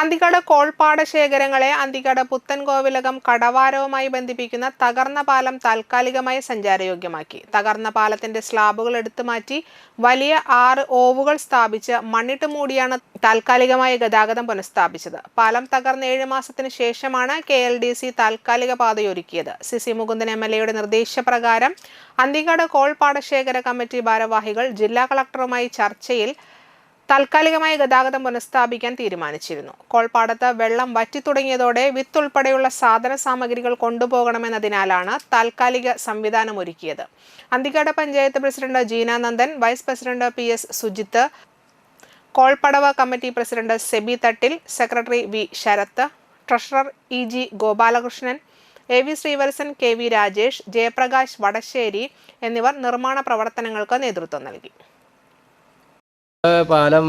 അന്തിക്കാട് കോൾപ്പാട ശേഖരങ്ങളെ അന്തിക്കാട് പുത്തൻകോവിലകം കടവാരവുമായി ബന്ധിപ്പിക്കുന്ന തകർന്ന പാലം താൽക്കാലികമായി സഞ്ചാരയോഗ്യമാക്കി. തകർന്ന പാലത്തിന്റെ സ്ലാബുകൾ എടുത്തു മാറ്റി വലിയ ആറ് ഓവുകൾ സ്ഥാപിച്ച് മണ്ണിട്ട് മൂടിയാണ് താൽക്കാലികമായി ഗതാഗതം പുനഃസ്ഥാപിച്ചത്. പാലം തകർന്ന ഏഴ് മാസത്തിന് ശേഷമാണ് കെ എൽ ഡി സി താൽക്കാലിക പാതയൊരുക്കിയത്. C C Mukundan M L എയുടെ നിർദ്ദേശപ്രകാരം അന്തിക്കാട് കോൾപ്പാടശേഖര കമ്മിറ്റി ഭാരവാഹികൾ ജില്ലാ കളക്ടറുമായി ചർച്ചയിൽ താൽക്കാലികമായി ഗതാഗതം പുനഃസ്ഥാപിക്കാൻ തീരുമാനിച്ചിരുന്നു. കോൾപ്പാടത്ത് വെള്ളം വറ്റിത്തുടങ്ങിയതോടെ വിത്ത് ഉൾപ്പെടെയുള്ള സാധന സാമഗ്രികൾ കൊണ്ടുപോകണമെന്നതിനാലാണ് താൽക്കാലിക സംവിധാനം ഒരുക്കിയത്. Anthikad panchayat president Jeenanandan vice president P S Sujith കോൾപ്പടവ committee president Sebi Thattil secretary V Sarath treasurer E G Gopalakrishnan A V Sreevalsan K V Rajesh Jayaprakash Vadassery എന്നിവർ നിർമ്മാണ പ്രവർത്തനങ്ങൾക്ക് നേതൃത്വം നൽകി. പാലം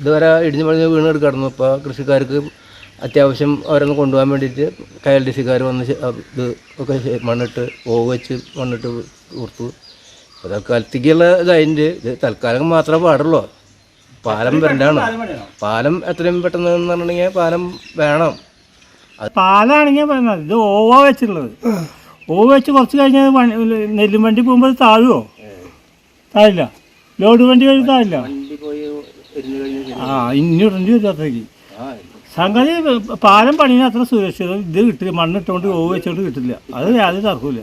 ഇതുവരെ ഇടിഞ്ഞു പണിഞ്ഞ് വീണ് കിടന്നു. ഇപ്പോൾ കൃഷിക്കാർക്ക് അത്യാവശ്യം അവരൊന്ന് കൊണ്ടുപോകാൻ വേണ്ടിയിട്ട് കയൽ എൽ ഡി സിക്കാർ വന്ന് ഇത് ഒക്കെ മണ്ണിട്ട് ഓവ് വെച്ച് മണ്ണിട്ട് കൊടുത്തു. അപ്പോൾ തൽക്കാലത്തേക്കുള്ള ഇതായിട്ട് ഇത് തൽക്കാലം മാത്രമേ പാടുള്ളൂ. പാലം വരണ്ടാണ്. പാലം എത്രയും പെട്ടെന്ന് എന്ന് പറഞ്ഞിട്ടുണ്ടെങ്കിൽ പാലം വേണം. പാലാണെങ്കിൽ പറഞ്ഞത് ഇത് ഓവ വെച്ചിട്ടുള്ളത്. ഓവ വെച്ച് കുറച്ച് കഴിഞ്ഞാൽ നെല്ലും വണ്ടി പോകുമ്പോൾ താഴുമോ താഴില്ല. ലോഡ് വണ്ടി വഴി താഴില്ല. ആ ഇനി ഇടേണ്ടി സംഗതി പാലം പണിയുന്ന അത്ര സുരക്ഷിതം. ഇത് കിട്ടില്ല. മണ്ണിട്ടുകൊണ്ട് ഓവ് വെച്ചോണ്ട് കിട്ടില്ല. അത് യാതൊരു തർക്കമില്ല